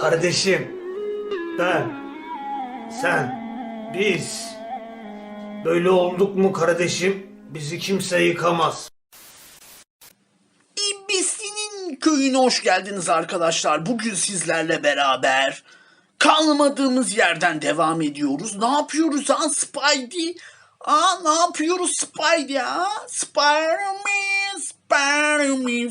Kardeşim, ben, sen, biz böyle olduk mu kardeşim? Bizi kimse yıkamaz. İbisi'nin köyüne hoş geldiniz arkadaşlar. Bugün sizlerle beraber kalmadığımız yerden devam ediyoruz. Ne yapıyoruz ha Spidey? Aa ne yapıyoruz Spidey ha? Spider-Man, Spider-Man.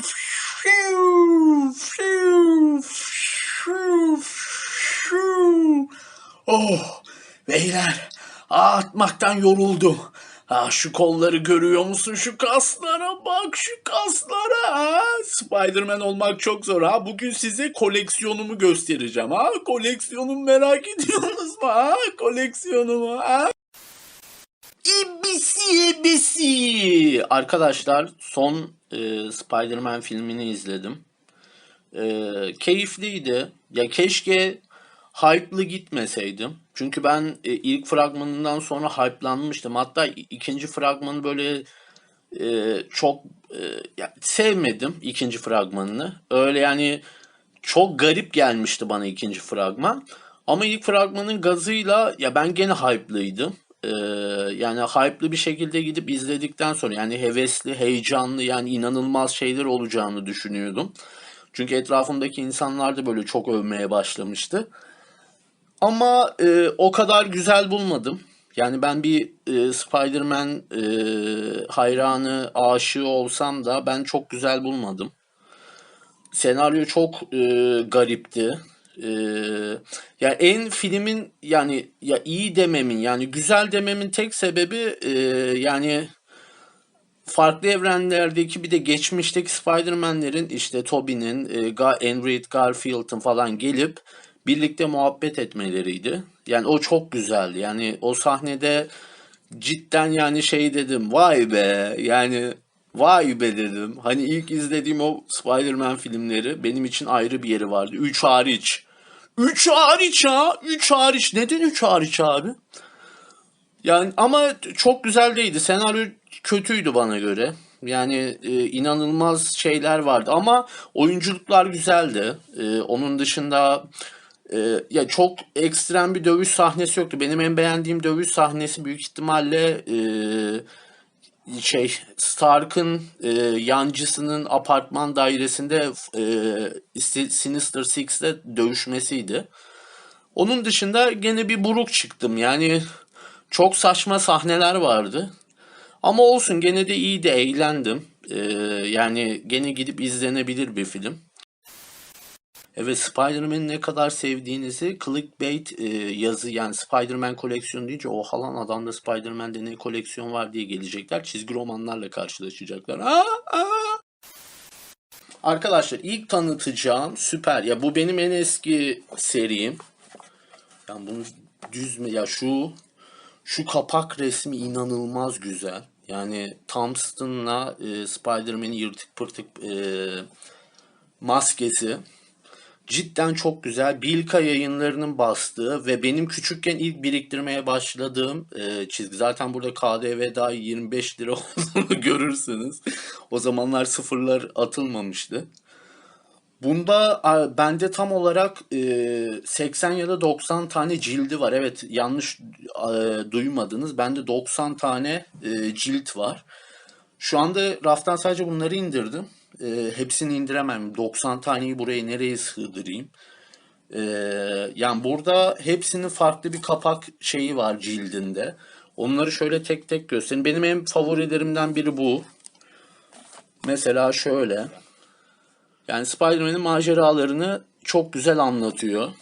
Oh beyler atmaktan yoruldum. Ha, şu kolları görüyor musun? Şu kaslara bak şu kaslara. Ha? Spider-Man olmak çok zor. Ha? Bugün size koleksiyonumu göstereceğim. Ha? Koleksiyonumu merak ediyorsunuz mu? Ha? Koleksiyonumu. Ha? İbisi ibisi. Arkadaşlar son e, Spider-Man filmini izledim. E, keyifliydi. Ya keşke hype'lı gitmeseydim. Çünkü ben e, ilk fragmanından sonra hype'lanmıştım. Hatta ikinci fragmanı böyle e, çok e, ya, sevmedim ikinci fragmanını. Öyle yani çok garip gelmişti bana ikinci fragman. Ama ilk fragmanın gazıyla ya ben gene hype'lıydım. Ee, yani hype'lı bir şekilde gidip izledikten sonra yani hevesli, heyecanlı yani inanılmaz şeyler olacağını düşünüyordum. Çünkü etrafımdaki insanlar da böyle çok övmeye başlamıştı. Ama e, o kadar güzel bulmadım. Yani ben bir e, Spider-Man e, hayranı, aşığı olsam da ben çok güzel bulmadım. Senaryo çok e, garipti. E, ya en filmin yani ya iyi dememin yani güzel dememin tek sebebi e, yani farklı evrenlerdeki bir de geçmişteki Spider-Man'lerin işte Tobey'nin, e, Andrew Garfield'ın falan gelip birlikte muhabbet etmeleriydi. Yani o çok güzeldi. Yani o sahnede cidden yani şey dedim vay be yani vay be dedim. Hani ilk izlediğim o Spider-Man filmleri benim için ayrı bir yeri vardı. 3 hariç. 3 hariç ha. 3 hariç. Neden 3 hariç abi? Yani ama çok güzel değildi. Senaryo kötüydü bana göre. Yani e, inanılmaz şeyler vardı ama oyunculuklar güzeldi. E, onun dışında e, ya çok ekstrem bir dövüş sahnesi yoktu. Benim en beğendiğim dövüş sahnesi büyük ihtimalle e, şey Stark'ın e, yancısının apartman dairesinde e, Sinister Six'te dövüşmesiydi. Onun dışında gene bir buruk çıktım. Yani çok saçma sahneler vardı. Ama olsun gene de iyiydi, eğlendim. Ee, yani gene gidip izlenebilir bir film. Evet Spider-Man'i ne kadar sevdiğinizi clickbait e, yazı yani Spider-Man koleksiyonu deyince o halan adamda Spider-Man'de ne koleksiyon var diye gelecekler. Çizgi romanlarla karşılaşacaklar. Aa, aa. Arkadaşlar ilk tanıtacağım süper. Ya bu benim en eski serim. Yani bunu düz mü ya şu şu kapak resmi inanılmaz güzel. Yani Thompson'la e, Spider-Man'in yırtık pırtık e, maskesi cidden çok güzel. Bilka yayınlarının bastığı ve benim küçükken ilk biriktirmeye başladığım e, çizgi. Zaten burada KDV daha 25 lira olduğunu görürsünüz. O zamanlar sıfırlar atılmamıştı. Bunda bende tam olarak e, 80 ya da 90 tane cildi var. Evet yanlış e, duymadınız. Bende 90 tane e, cilt var. Şu anda raftan sadece bunları indirdim. E, hepsini indiremem. 90 taneyi buraya nereye sığdırayım? E, yani burada hepsinin farklı bir kapak şeyi var cildinde. Onları şöyle tek tek göstereyim. Benim en favorilerimden biri bu. Mesela şöyle. Yani Spider-Man'in maceralarını çok güzel anlatıyor.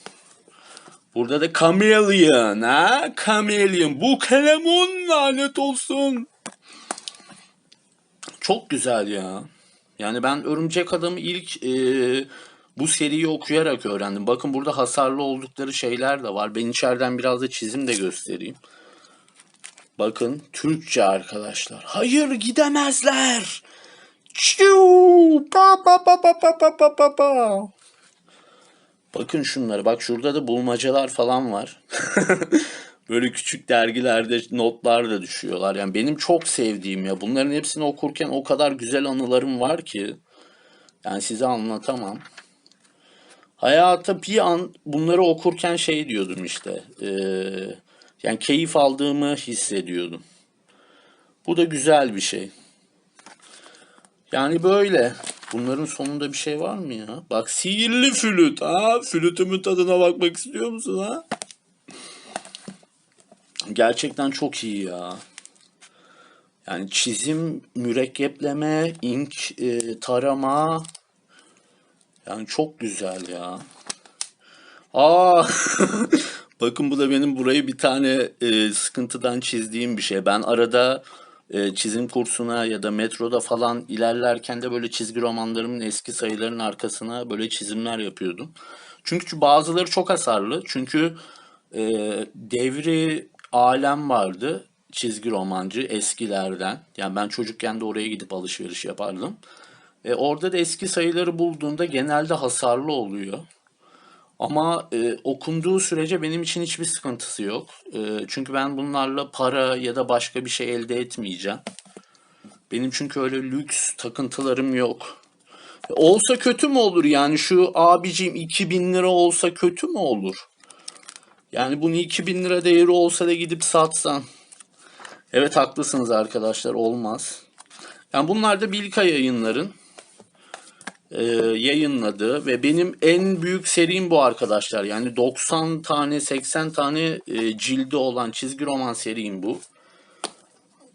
Burada da Chameleon ha? Chameleon. Bu kalemun lanet olsun. Çok güzel ya. Yani ben Örümcek Adam'ı ilk e, bu seriyi okuyarak öğrendim. Bakın burada hasarlı oldukları şeyler de var. Ben içeriden biraz da çizim de göstereyim. Bakın Türkçe arkadaşlar. Hayır gidemezler. Çiu! Pa pa pa pa pa pa pa pa pa. Bakın şunları. Bak şurada da bulmacalar falan var. Böyle küçük dergilerde notlar da düşüyorlar. Yani benim çok sevdiğim ya. Bunların hepsini okurken o kadar güzel anılarım var ki. Yani size anlatamam. Hayata bir an bunları okurken şey diyordum işte. eee, yani keyif aldığımı hissediyordum. Bu da güzel bir şey. Yani böyle. Bunların sonunda bir şey var mı ya? Bak sihirli flüt ha. Flütümün tadına bakmak istiyor musun ha? Gerçekten çok iyi ya. Yani çizim, mürekkepleme, ink e, tarama. Yani çok güzel ya. Aa, bakın bu da benim burayı bir tane e, sıkıntıdan çizdiğim bir şey. Ben arada e, çizim kursuna ya da metroda falan ilerlerken de böyle çizgi romanlarımın eski sayıların arkasına böyle çizimler yapıyordum. Çünkü bazıları çok hasarlı. Çünkü e, devri alem vardı çizgi romancı eskilerden. Yani ben çocukken de oraya gidip alışveriş yapardım. E, orada da eski sayıları bulduğunda genelde hasarlı oluyor. Ama e, okunduğu sürece benim için hiçbir sıkıntısı yok. E, çünkü ben bunlarla para ya da başka bir şey elde etmeyeceğim. Benim çünkü öyle lüks takıntılarım yok. Olsa kötü mü olur yani şu abicim 2000 lira olsa kötü mü olur? Yani bunu 2000 lira değeri olsa da gidip satsan. Evet haklısınız arkadaşlar olmaz. Yani bunlar da Bilka yayınların e, yayınladığı ve benim en büyük serim bu arkadaşlar. Yani 90 tane 80 tane e, cildi olan çizgi roman serim bu.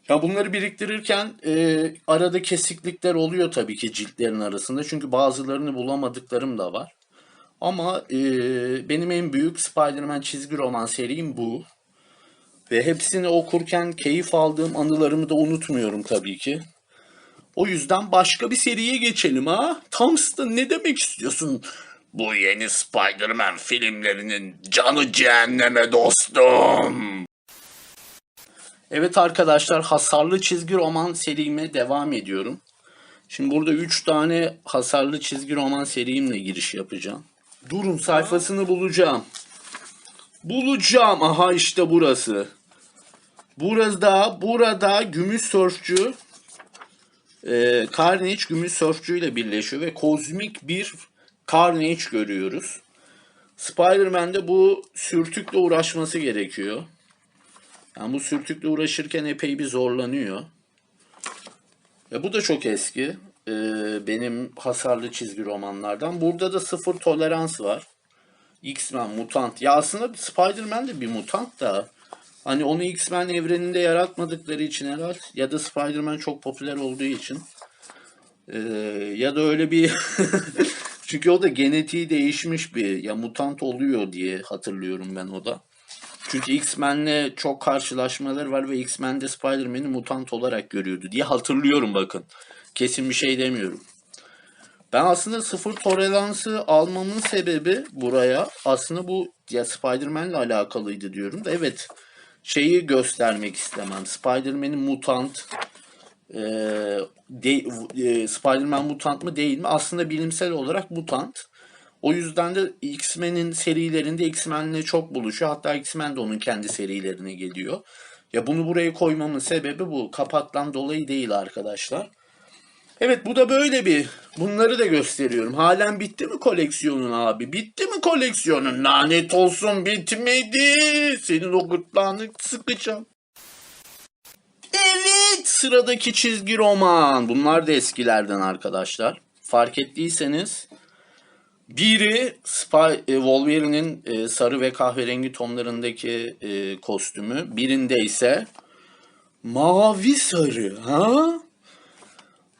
Ya bunları biriktirirken e, arada kesiklikler oluyor tabii ki ciltlerin arasında. Çünkü bazılarını bulamadıklarım da var. Ama e, benim en büyük Spider-Man çizgi roman serim bu. Ve hepsini okurken keyif aldığım anılarımı da unutmuyorum tabii ki. O yüzden başka bir seriye geçelim ha. Thompson ne demek istiyorsun? Bu yeni Spider-Man filmlerinin canı cehenneme dostum. Evet arkadaşlar hasarlı çizgi roman serime devam ediyorum. Şimdi burada 3 tane hasarlı çizgi roman serimle giriş yapacağım. Durun sayfasını bulacağım. Bulacağım. Aha işte burası. Burada, burada Gümüş Sörfçü e, Carnage Gümüş Sörfçü ile birleşiyor ve kozmik bir Carnage görüyoruz. Spider-Man'de bu sürtükle uğraşması gerekiyor. Yani bu sürtükle uğraşırken epey bir zorlanıyor. Ya bu da çok eski. Ee, benim hasarlı çizgi romanlardan. Burada da sıfır tolerans var. X-Men mutant. Ya aslında Spider-Man de bir mutant da. Hani onu X-Men evreninde yaratmadıkları için herhalde ya da Spider-Man çok popüler olduğu için Ee, ya da öyle bir çünkü o da genetiği değişmiş bir ya mutant oluyor diye hatırlıyorum ben o da. Çünkü X-Men'le çok karşılaşmaları var ve X-Men'de Spider-Man'i mutant olarak görüyordu diye hatırlıyorum bakın. Kesin bir şey demiyorum. Ben aslında sıfır toleransı almamın sebebi buraya aslında bu ya Spider-Man'le alakalıydı diyorum da evet şeyi göstermek istemem. Spider-Man'in mutant e, e, Spider-Man mutant mı değil mi? Aslında bilimsel olarak mutant. O yüzden de X-Men'in serilerinde X-Men'le çok buluşuyor. Hatta X-Men de onun kendi serilerine geliyor. Ya bunu buraya koymamın sebebi bu. Kapaktan dolayı değil arkadaşlar. Evet bu da böyle bir. Bunları da gösteriyorum. Halen bitti mi koleksiyonun abi? Bitti mi koleksiyonun? Lanet olsun bitmedi. Senin o gırtlağını sıkacağım. Evet sıradaki çizgi roman. Bunlar da eskilerden arkadaşlar. Fark ettiyseniz biri Spy, e, Wolverine'in e, sarı ve kahverengi tonlarındaki e, kostümü. Birinde ise mavi sarı. Ha?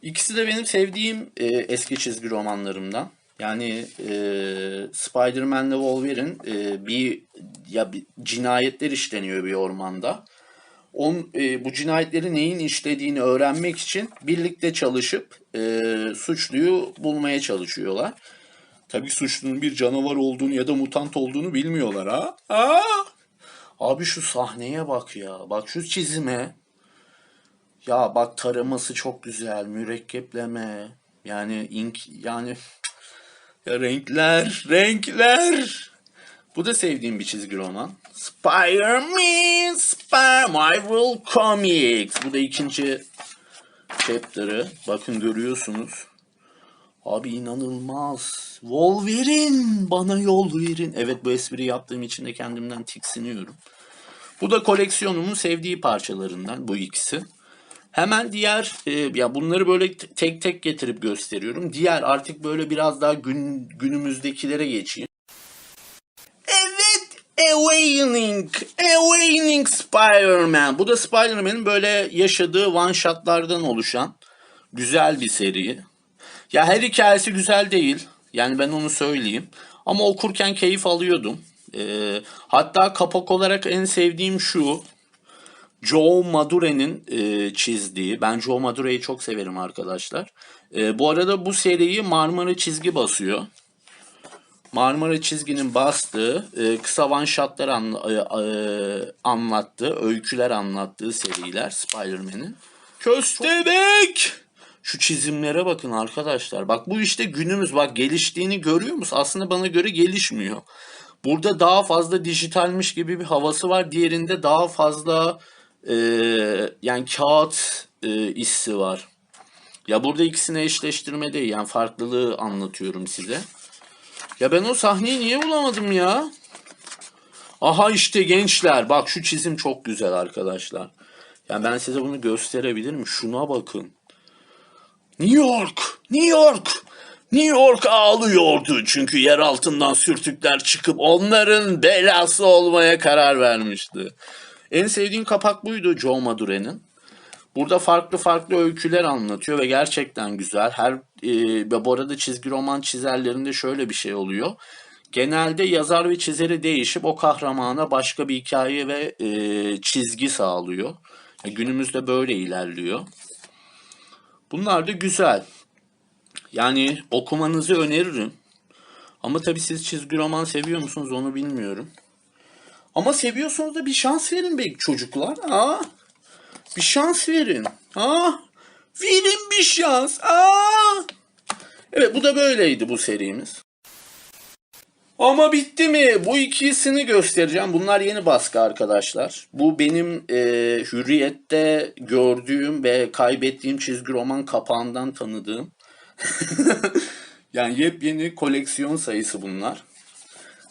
İkisi de benim sevdiğim e, eski çizgi romanlarımdan. Yani e, Spider-Man ile Wolverine e, bir ya bir cinayetler işleniyor bir ormanda. On, e, bu cinayetleri neyin işlediğini öğrenmek için birlikte çalışıp e, suçluyu bulmaya çalışıyorlar. Tabii suçlunun bir canavar olduğunu ya da mutant olduğunu bilmiyorlar ha. ha? Abi şu sahneye bak ya. Bak şu çizime. Ya bak taraması çok güzel. Mürekkepleme. Yani ink yani ya renkler, renkler. Bu da sevdiğim bir çizgi roman. Spider-Man, Spider Marvel Comics. Bu da ikinci chapter'ı. Bakın görüyorsunuz. Abi inanılmaz. Wolverine bana yol verin. Evet bu espri yaptığım için de kendimden tiksiniyorum. Bu da koleksiyonumun sevdiği parçalarından bu ikisi. Hemen diğer e, ya bunları böyle tek tek getirip gösteriyorum. Diğer artık böyle biraz daha gün günümüzdekilere geçeyim. Evet, Awakening, Awakening Spider-Man. Bu da Spider-Man'in böyle yaşadığı one shotlardan oluşan güzel bir seri. Ya her hikayesi güzel değil. Yani ben onu söyleyeyim. Ama okurken keyif alıyordum. Ee, hatta kapak olarak en sevdiğim şu. Joe Madure'nin e, çizdiği. Ben Joe Madure'yi çok severim arkadaşlar. E, bu arada bu seriyi Marmara Çizgi basıyor. Marmara Çizgi'nin bastığı e, kısa one shotlar anla- e, e, anlattığı, öyküler anlattığı seriler Spider-Man'in. Köstebek! Şu çizimlere bakın arkadaşlar. Bak bu işte günümüz. Bak geliştiğini görüyor musun? Aslında bana göre gelişmiyor. Burada daha fazla dijitalmiş gibi bir havası var. Diğerinde daha fazla e, yani kağıt e, hissi var. Ya burada ikisini eşleştirme değil. Yani farklılığı anlatıyorum size. Ya ben o sahneyi niye bulamadım ya? Aha işte gençler. Bak şu çizim çok güzel arkadaşlar. Yani ben size bunu gösterebilirim. Şuna bakın. New York, New York, New York ağlıyordu çünkü yer altından sürtükler çıkıp onların belası olmaya karar vermişti. En sevdiğim kapak buydu Joe Madure'nin. Burada farklı farklı öyküler anlatıyor ve gerçekten güzel. Her e, bu arada çizgi roman çizerlerinde şöyle bir şey oluyor. Genelde yazar ve çizeri değişip o kahramana başka bir hikaye ve e, çizgi sağlıyor. Yani günümüzde böyle ilerliyor. Bunlar da güzel. Yani okumanızı öneririm. Ama tabii siz çizgi roman seviyor musunuz onu bilmiyorum. Ama seviyorsunuz da bir şans verin belki çocuklar. Ha? Bir şans verin. Ha? Verin bir şans. Aa! Evet bu da böyleydi bu serimiz. Ama bitti mi? Bu ikisini göstereceğim. Bunlar yeni baskı arkadaşlar. Bu benim e, Hürriyet'te gördüğüm ve kaybettiğim çizgi roman kapağından tanıdığım. yani yepyeni koleksiyon sayısı bunlar.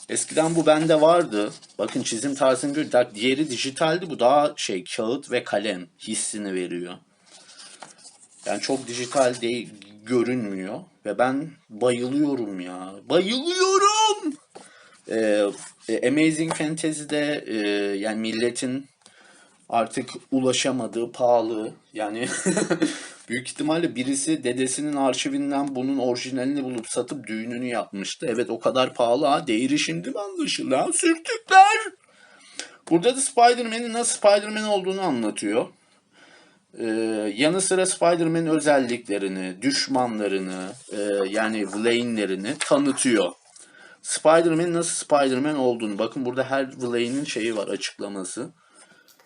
Eskiden bu bende vardı. Bakın çizim gör. Bak Diğeri dijitaldi. Bu daha şey kağıt ve kalem hissini veriyor. Yani çok dijital değil görünmüyor. Ve ben bayılıyorum ya. Bayılıyorum. Ee, e, Amazing Fantasy'de e, yani milletin artık ulaşamadığı pahalı yani büyük ihtimalle birisi dedesinin arşivinden bunun orijinalini bulup satıp düğününü yapmıştı. Evet o kadar pahalı ha değeri şimdi mi anlaşılan sürtükler. Burada da Spider-Man'in nasıl Spider-Man olduğunu anlatıyor. Ee, yanı sıra Spider-Man'in özelliklerini, düşmanlarını, e, yani villainlerini tanıtıyor. Spider-Man'in nasıl Spider-Man olduğunu. Bakın burada her villain'in şeyi var açıklaması.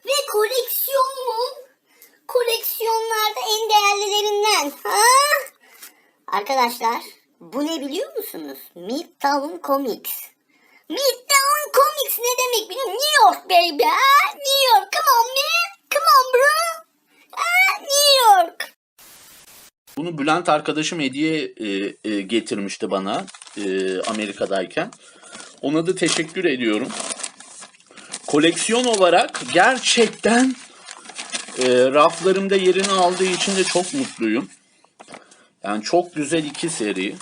Ve koleksiyonumun değerlilerinden. Ha? Arkadaşlar bu ne biliyor musunuz? Midtown Comics. Midtown Comics ne demek biliyor musun? New York baby. Ha? New York. Come on man. Come on bro. Ha? New York. Bunu Bülent arkadaşım hediye e, e, getirmişti bana e, Amerika'dayken. Ona da teşekkür ediyorum. Koleksiyon olarak gerçekten e, raflarımda yerini aldığı için de çok mutluyum. Yani çok güzel iki seri.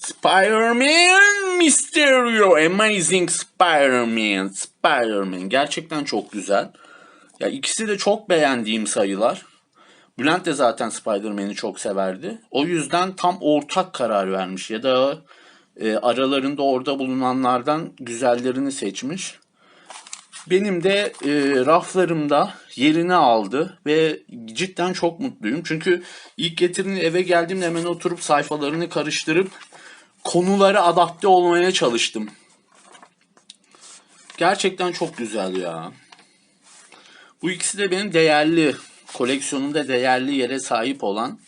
Spider-Man Mysterio Amazing Spider-Man Spider-Man gerçekten çok güzel. Ya ikisi de çok beğendiğim sayılar. Bülent de zaten Spider-Man'i çok severdi. O yüzden tam ortak karar vermiş ya da e, aralarında orada bulunanlardan güzellerini seçmiş. Benim de e, raflarımda yerini aldı ve cidden çok mutluyum. Çünkü ilk getirdiğim eve geldiğimde hemen oturup sayfalarını karıştırıp konulara adapte olmaya çalıştım. Gerçekten çok güzel ya. Bu ikisi de benim değerli koleksiyonumda değerli yere sahip olan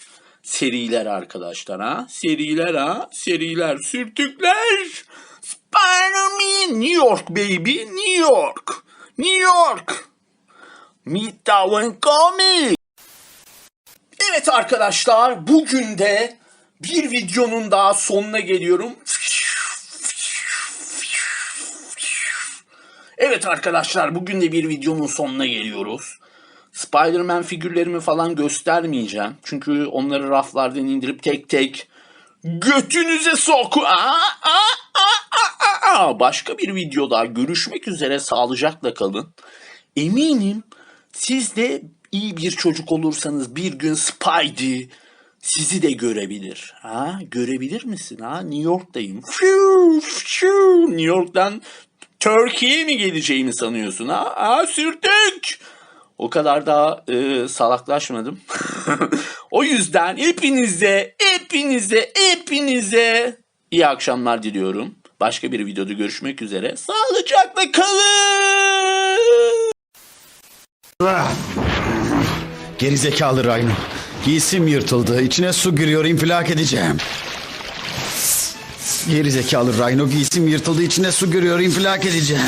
seriler arkadaşlar ha. Seriler ha. Seriler. Sürtükler. Spider-Man. New York baby. New York. New York. Midtown Comics. Evet arkadaşlar bugün de Bir videonun daha sonuna geliyorum. Evet arkadaşlar bugün de bir videonun sonuna geliyoruz. Spider-Man figürlerimi falan göstermeyeceğim. Çünkü onları raflardan indirip tek tek götünüze sok. Aa, aa, aa, aa. Başka bir videoda görüşmek üzere sağlıcakla kalın. Eminim siz de iyi bir çocuk olursanız bir gün Spidey sizi de görebilir. Ha? Görebilir misin? Ha? New York'tayım. Fiu, fiu. New York'tan Türkiye'ye mi geleceğimi sanıyorsun? Ha? Ha, sürtük. O kadar da e, salaklaşmadım. o yüzden hepinize, hepinize, hepinize iyi akşamlar diliyorum. Başka bir videoda görüşmek üzere. Sağlıcakla kalın. Gerizekalı Rhino. Giysim yırtıldı. İçine su giriyor. infilak edeceğim. Gerizekalı Rhino. Giysim yırtıldı. İçine su giriyor. infilak edeceğim.